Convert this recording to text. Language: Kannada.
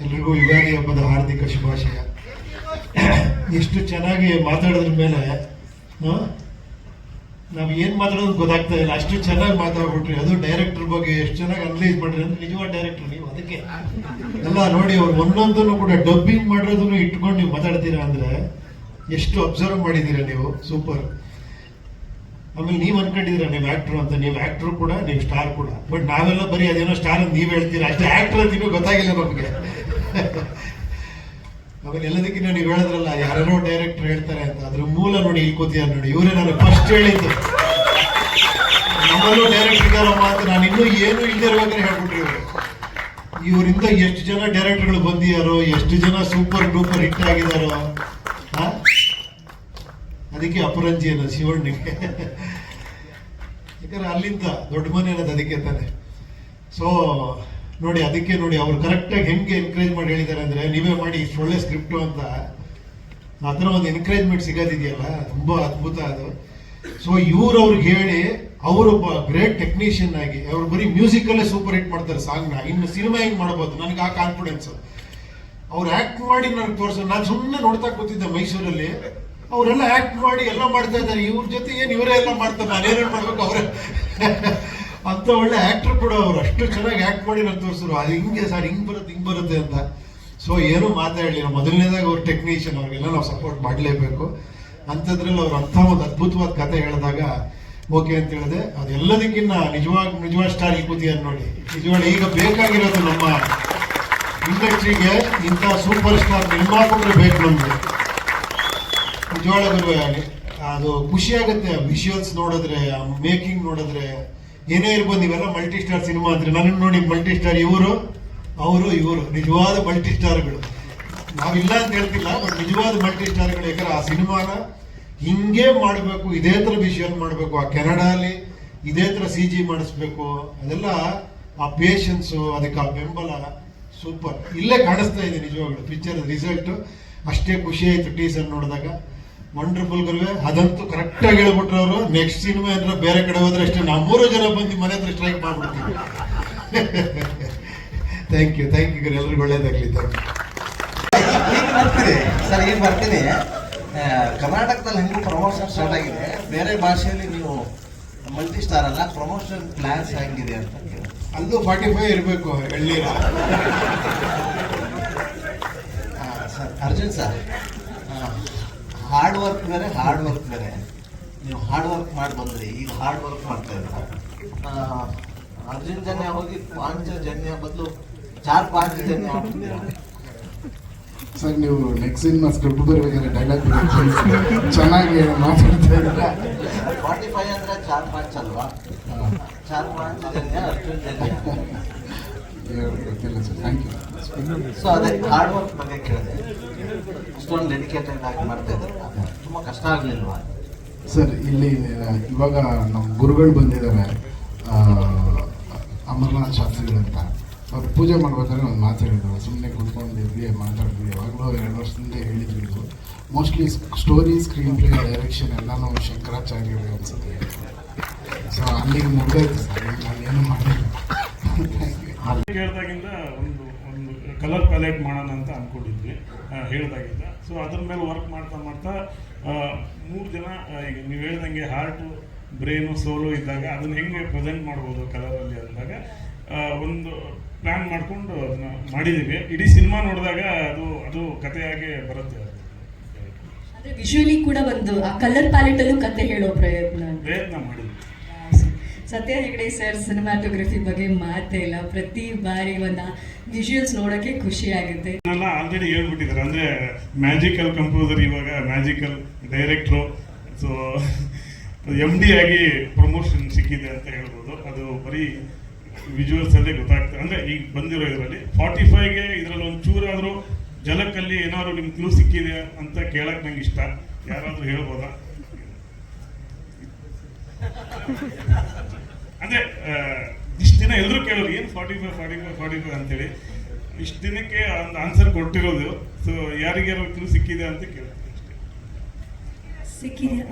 ಎಲ್ರಿಗೂ ಯುಗಾದಿ ಹಬ್ಬದ ಹಾರ್ದಿಕ ಶುಭಾಶಯ. ಎಷ್ಟು ಚೆನ್ನಾಗಿ ಮಾತಾಡಿದ್ರ ಮೇಲೆ ನಾವು ಏನು ಮಾತಾಡೋದು ಗೊತ್ತಾಗ್ತಾ ಇಲ್ಲ. ಅಷ್ಟು ಚೆನ್ನಾಗಿ ಮಾತಾಡ್ಬಿಟ್ರಿ. ಅದು ಡೈರೆಕ್ಟರ್ ಬಗ್ಗೆ ಎಷ್ಟು ಚೆನ್ನಾಗಿ ಅನಲೈಸ್ ಮಾಡ್ರಿ ಅಂದ್ರೆ ನಿಜವಾದ ಡೈರೆಕ್ಟರ್ ನೀವು, ಅದಕ್ಕೆ. ಎಲ್ಲ ನೋಡಿ, ಅವ್ರು ಒಂದೊಂದನ್ನು ಕೂಡ ಡಬ್ಬಿಂಗ್ ಮಾಡಿರೋದನ್ನು ಇಟ್ಕೊಂಡು ನೀವು ಮಾತಾಡ್ತೀರಾ ಅಂದ್ರೆ, ಎಷ್ಟು ಅಬ್ಸರ್ವ್ ಮಾಡಿದ್ದೀರಾ ನೀವು? ಸೂಪರ್ ಆಮೇಲೆ ನೀವು ಅನ್ಕೊಂಡಿದ್ದೀರಾ ನೀವು ಆಕ್ಟರ್ ಅಂತ. ನೀವು ಆಕ್ಟರ್ ಕೂಡ, ನೀವು ಸ್ಟಾರ್ ಕೂಡ. ಬಟ್ ನಾವೆಲ್ಲ ಬರೀ ಅದೇನೋ ಸ್ಟಾರ್ ಅಂತ ನೀವು ಹೇಳ್ತೀರಾ? ಅಷ್ಟೇ ಆಕ್ಟರ್ ಅಂತ ಗೊತ್ತಾಗಿಲ್ಲ ನಮಗೆ. ಆಮೇಲೆ ಎಲ್ಲದಕ್ಕಿಂತ ನೀವು ಹೇಳಿದ್ರಲ್ಲ ಯಾರೋ ಡೈರೆಕ್ಟರ್ ಹೇಳ್ತಾರೆ ಅಂತ. ಅದ್ರ ಮೂಲ ನೋಡಿ ಇಲ್ಲಿ ನೋಡಿ. ಇವರೇ ನಾನು ಫಸ್ಟ್ ಹೇಳಿದ್ದು. ನಮ್ಮಲ್ಲೂ ಡೈರೆಕ್ಟರ್ ಇದ್ದಾರಮ್ಮ ಅಂತ ನಾನು ಇನ್ನೂ ಏನು ಇಲ್ಲದೆ ಇರ್ಬೇಕಾದ್ರೆ ಹೇಳ್ಬಿಟ್ರಿ ಇವರು. ಇವರಿಂದ ಎಷ್ಟು ಜನ ಡೈರೆಕ್ಟರ್ಗಳು ಬಂದಿದ್ದಾರೋ ಎಷ್ಟು ಜನ ಸೂಪರ್ ಡೂಪರ್ ಹಿಟ್ ಆಗಿದಾರೋ? ಅದಕ್ಕೆ ಅಪರಂಜಿ ಅಲ್ಲ ಶಿವಣ್ಣಿಗೆ. ಯಾಕಂದ್ರೆ ಅಲ್ಲಿಂದ ದೊಡ್ಡ ಮನೆ ಅನ್ನೋದು ಅದಕ್ಕೆ ತಾನೆ. ಸೊ ನೋಡಿ, ಅದಕ್ಕೆ ನೋಡಿ ಅವ್ರು ಕರೆಕ್ಟಾಗಿ ಹೆಂಗೆ ಎನ್ಕರೇಜ್ ಮಾಡಿ ಹೇಳಿದ್ದಾರೆ ಅಂದರೆ ನೀವೇ ಮಾಡಿ ಇಷ್ಟು ಒಳ್ಳೆ ಸ್ಕ್ರಿಪ್ಟು ಅಂತ. ಥರ ಒಂದು ಎನ್ಕರೇಜ್ಮೆಂಟ್ ಸಿಗೋದಿದೆಯಲ್ಲ? ತುಂಬಾ ಅದ್ಭುತ ಅದು. ಸೊ ಇವ್ರು ಅವ್ರಿಗೆ ಹೇಳಿ ಅವರೊಬ್ಬ ಗ್ರೇಟ್ ಟೆಕ್ನಿಷಿಯನ್ ಆಗಿ, ಅವ್ರು ಬರೀ ಮ್ಯೂಸಿಕಲ್ಲೇ ಸೂಪರ್ ಹಿಟ್ ಮಾಡ್ತಾರೆ ಸಾಂಗ್ನ ಇನ್ನು ಸಿನಿಮಾ ಹೆಂಗೆ ಮಾಡ್ಬೋದು? ನನಗೆ ಆ ಕಾನ್ಫಿಡೆನ್ಸ್ ಅವ್ರು ಆಕ್ಟ್ ಮಾಡಿ ನನಗೆ ತೋರಿಸ. ನಾನು ಸುಮ್ಮನೆ ನೋಡ್ತಾ ಕೂತಿದ್ದೆ ಮೈಸೂರಲ್ಲಿ. ಅವರೆಲ್ಲ ಆಕ್ಟ್ ಮಾಡಿ ಎಲ್ಲ ಮಾಡ್ತಾ ಇದ್ದಾರೆ. ಇವ್ರ ಜೊತೆ ಏನು ಇವರೇ ಎಲ್ಲ ಮಾಡ್ತಾರೆ? ನಾನೇನೇನು ಮಾಡ್ಬೇಕು ಅವರೇ? ಅಂತ ಒಳ್ಳೆ ಆಕ್ಟರ್ ಕೂಡ ಅವ್ರು. ಅಷ್ಟು ಚೆನ್ನಾಗಿ ಆಕ್ಟ್ ಮಾಡಿ ನಾನು ತೋರಿಸಿದ್ರು. ಅದು ಹಿಂಗೆ ಸರ್, ಹಿಂಗ್ ಬರುತ್ತೆ ಹಿಂಗ್ ಬರುತ್ತೆ ಅಂತ. ಸೊ ಏನು ಮಾತಾಡಲಿಲ್ಲ. ಮೊದಲನೇದಾಗ ಅವ್ರ ಟೆಕ್ನಿಷಿಯನ್ ಅವ್ರಿಗೆಲ್ಲ ನಾವು ಸಪೋರ್ಟ್ ಮಾಡಲೇಬೇಕು. ಅಂಥದ್ರಲ್ಲಿ ಅವ್ರು ಅಂಥ ಒಂದು ಅದ್ಭುತವಾದ ಕತೆ ಹೇಳಿದಾಗ ಓಕೆ ಅಂತ ಹೇಳಿದೆ. ಅದೆಲ್ಲದಕ್ಕಿಂತ ನಿಜವಾಗ ನಿಜವಾದ ಸ್ಟಾರ್ ಈ ಕೂತಿಯ ನೋಡಿ. ನಿಜವಾಗ್ಲೂ ಈಗ ಬೇಕಾಗಿರೋದು ನಮ್ಮ ಇಂಡಸ್ಟ್ರಿಗೆ ಇಂಥ ಸೂಪರ್ ಸ್ಟಾರ್ ನಿರ್ಮಾಪಕರು ಬೇಕು ನಮಗೆ ನಿಜವಾಗ್ಲೂ ಅದು ಖುಷಿ ಆಗುತ್ತೆ ವಿಷುವಲ್ಸ್ ನೋಡಿದ್ರೆ ಮೇಕಿಂಗ್ ನೋಡಿದ್ರೆ, ಏನೇ ಇರ್ಬೋದು ನೀವೆಲ್ಲ ಮಲ್ಟಿ ಸ್ಟಾರ್ ಸಿನಿಮಾ ಅಂದ್ರೆ ನನ್ನ ನೋಡಿ ಮಲ್ಟಿ ಸ್ಟಾರ್ ಇವರು, ಅವರು ಇವರು, ನಿಜವಾದ ಮಲ್ಟಿ ಸ್ಟಾರ್ಗಳು ನಾವಿಲ್ಲ ಅಂತ ಹೇಳ್ತಿಲ್ಲ ಬಟ್ ನಿಜವಾದ ಮಲ್ಟಿ ಸ್ಟಾರ್ಗಳು ಯಾಕಂದ್ರೆ ಆ ಸಿನಿಮಾನ ಹಿಂಗೆ ಮಾಡಬೇಕು, ಇದೇ ಥರ ವಿಷುವಲ್ ಮಾಡಬೇಕು, ಆ ಕೆನಡಾಲಿ ಇದೇ ಥರ ಸಿ ಜಿ ಮಾಡಿಸ್ಬೇಕು, ಅದೆಲ್ಲ ಆ ಪೇಷನ್ಸು ಅದಕ್ಕೆ ಆ ಬೆಂಬಲ ಸೂಪರ್ ಇಲ್ಲೇ ಕಾಣಿಸ್ತಾ ಇದೆ ನಿಜವಾಗ್ಲು ಪಿಕ್ಚರ್ ರಿಸಲ್ಟ್ ಅಷ್ಟೇ ಖುಷಿ ಆಯ್ತು ಟೀಸರ್ ನೋಡಿದಾಗ. ವಂಡರ್ಫುಲ್ ಗುರುವೆ ಅದಂತೂ ಕರೆಕ್ಟಾಗಿ ಹೇಳ್ಬಿಟ್ರೆ ಅವರು. ನೆಕ್ಸ್ಟ್ ಸಿನಿಮಾ ಏನಾರ ಬೇರೆ ಕಡೆ ಹೋದ್ರೆ ಅಷ್ಟೇ ನಾವು ಮೂರು ಜನ ಬಂದು ಮನೆ ಹತ್ರ ಸ್ಟ್ರೈಕ್ ಮಾಡ್ಬಿಡ್ತೀವಿ ಥ್ಯಾಂಕ್ ಯು ಥ್ಯಾಂಕ್ ಯು ಎಲ್ರಿಗೂ ಒಳ್ಳೇದಾಗಲಿ ಥ್ಯಾಂಕ್ ಯು ಬರ್ತೀನಿ. ಸರ್ ಈಗ ಬರ್ತೀನಿ. ಕರ್ನಾಟಕದಲ್ಲಿ ಹೆಂಗೂ ಪ್ರಮೋಷನ್ ಸ್ಟಾರ್ಟ್ ಆಗಿದೆ. ಬೇರೆ ಭಾಷೆಯಲ್ಲಿ ನೀವು ಮಲ್ಟಿ ಸ್ಟಾರ್ ಅಲ್ಲ ಪ್ರಮೋಷನ್ ಪ್ಲಾನ್ಸ್ ಹೆಂಗಿದೆ ಅಂತ ಅಲ್ಲೂ ಫಾರ್ಟಿ ಫೈವ್ ಇರಬೇಕು ಎಳ್ಳೀರ sir Arjun sir. Hard work ಬೇರೆ ಹಾರ್ಡ್ ವರ್ಕ್ ಬೇರೆ ನೀವು ಹಾರ್ಡ್ ವರ್ಕ್ ಮಾಡಿ ಬಂದ್ರಿ ಈಗ ಹಾರ್ಡ್ ವರ್ಕ್ ಮಾಡ್ತಾ ಇಲ್ಲ ಅರ್ಜುನ್ ಜನ್ಯ ಹೋಗಿ ಪಾಂಚಜನ್ಯ ಬದಲು ಚಾರ್ ಪಾಂಚಜನ್ಯ ಆಗ್ತಿದ್ದೀರಾ ಸರ್ ನೀವು ನೆಕ್ಸ್ಟ್ ಸಿನಿಮಾ ಸ್ಕ್ರಿಪ್ಟ್ ಬರಬೇಕಾದ್ರೆ ಡೈಲಾಗ್ ಚೆನ್ನಾಗಿ ಮಾತಾಡ್ತಾ ಇದ್ದೀರಾ? ಫಾರ್ಟಿ ಫೈವ್ ಅಂದ್ರೆ ಚಾರ್ ಪಾಂಚ್ ಅಲ್ವಾ? ಚಾರ್ Panchajanya Arjun Janya. Thank you so ಅದೇ ಹಾರ್ಡ್ ವರ್ಕ್ ಬಗ್ಗೆ ಕೇಳಿದೆ ಅಷ್ಟೊಂದು ಡೆಡಿಕೇಟೆಡ್ ಆಗಿ ಮಾಡ್ತಾ ಇದ್ದಾರೆ. ತುಂಬ ಕಷ್ಟ ಆಗಲಿಲ್ವಾ? ಸರ್ ಇಲ್ಲಿ ಇವಾಗ ನಮ್ಮ ಗುರುಗಳು ಬಂದಿದ್ದಾರೆ ಅಮರನಾಥ್ ಶಾಸ್ತ್ರಿಗಳು ಅಂತ. ಅವ್ರು ಪೂಜೆ ಮಾಡ್ಬೇಕಾದ್ರೆ ಒಂದು ಮಾತು ಹೇಳಿದ್ರು. ಸುಮ್ಮನೆ ಕೂತ್ಕೊಂಡಿದ್ವಿ ಮಾತಾಡಿದ್ವಿ ಯಾವಾಗಲೂ ಎರಡು ವರ್ಷದಿಂದ ಹೇಳಿದ್ರು mostly story screenplay direction ಎಲ್ಲನೂ ಶಂಕರಾಚಾರ್ಯರು ಅನ್ಸುತ್ತೆ. ಸೊ ಅಲ್ಲಿಗೆ ಮುಗ್ದೈತೆ ಸರ್ ನಾನು ಏನು ಮಾಡಿಲ್ಲ ಹೇಳ್ದಾಗಿಂದ ಒಂದು ಒಂದು ಕಲರ್ ಪ್ಯಾಲೆಟ್ ಮಾಡೋಣ ಅಂತ ಅಂದ್ಕೊಂಡಿದ್ವಿ ಹೇಳಿದಾಗಿಂದ. ಸೊ ಅದ್ರ ಮೇಲೆ ವರ್ಕ್ ಮಾಡ್ತಾ ಮಾಡ್ತಾ ಮೂರು ಜನ ಈಗ ನೀವು ಹೇಳ್ದಂಗೆ ಹಾರ್ಟು ಬ್ರೈನು ಸೋಲು ಇದ್ದಾಗ ಅದನ್ನ ಹೆಂಗೆ ಪ್ರೆಸೆಂಟ್ ಮಾಡ್ಬೋದು ಕಲರಲ್ಲಿ ಅಂದಾಗ ಒಂದು ಪ್ಲ್ಯಾನ್ ಮಾಡಿಕೊಂಡು ಅದನ್ನ ಮಾಡಿದ್ದೀವಿ ಇಡೀ ಸಿನಿಮಾ ನೋಡಿದಾಗ ಅದು ಅದು ಕಥೆಯಾಗೆ ಬರುತ್ತೆ ಅದು. ವಿಜುವಲಿ ಕೂಡ ಒಂದು ಆ ಕಲರ್ ಪ್ಯಾಲೆಟ್ ಅಲ್ಲೂ ಕತೆ ಹೇಳೋ ಪ್ರಯತ್ನ. ಪ್ರಯತ್ನ ಮಾಡಿದ್ವಿ. ಸತ್ಯ ಹೆಗಡೆ ಸರ್, ಸಿನಿಮಾಟೋಗ್ರಫಿ ಬಗ್ಗೆ ಮಾತೇ ಇಲ್ಲ. ಪ್ರತಿ ಬಾರಿ ಒಂದು ವಿಜುವಲ್ಸ್ ನೋಡಕ್ಕೆ ಖುಷಿ ಆಗುತ್ತೆ ಆಲ್ರೆಡಿ ಹೇಳ್ಬಿಟ್ಟಿದ್ದಾರೆ. ಅಂದ್ರೆ ಮ್ಯಾಜಿಕಲ್ ಕಂಪೋಸರ್ ಇವಾಗ ಮ್ಯಾಜಿಕಲ್ ಡೈರೆಕ್ಟ್ರು ಸೊ ಎಂ ಡಿ ಆಗಿ ಪ್ರಮೋಷನ್ ಸಿಕ್ಕಿದೆ ಅಂತ ಹೇಳ್ಬೋದು. ಅದು ಬರೀ ವಿಜುವಲ್ಸ್ ಅಲ್ಲೇ ಗೊತ್ತಾಗ್ತದೆ. ಅಂದ್ರೆ ಈಗ ಬಂದಿರೋ ಇದರಲ್ಲಿ ಫಾರ್ಟಿ ಫೈವ್ಗೆ ಇದರಲ್ಲಿ ಒಂದು ಚೂರಾದರೂ ಜಲಕ್ಕಲ್ಲಿ ಏನಾದ್ರು ನಿಮ್ಗೆ ಕ್ಲೂ ಸಿಕ್ಕಿದೆ ಅಂತ ಕೇಳಕ್ ನಂಗೆ ಇಷ್ಟ. ಯಾರಾದರೂ ಹೇಳ್ಬೋದಾ? ಅಂದ್ರೆ ಇಷ್ಟ್ ದಿನ ಎಲ್ಲರೂ ಕೇಳೋದು, ಏನು forty five forty five forty five ಅಂತೇಳಿ. ಇಷ್ಟು ದಿನಕ್ಕೆ ಒಂದು ಆನ್ಸರ್ ಕೊಟ್ಟಿರೋದು. ಸೊ ಯಾರಿಗ್ಯಾರು ಸಿಕ್ಕಿದೆ ಅಂತ ಕೇಳ್ತೀನಿ ಅಷ್ಟೇ. ಸಿಕ್ಕಿದೆಯಾ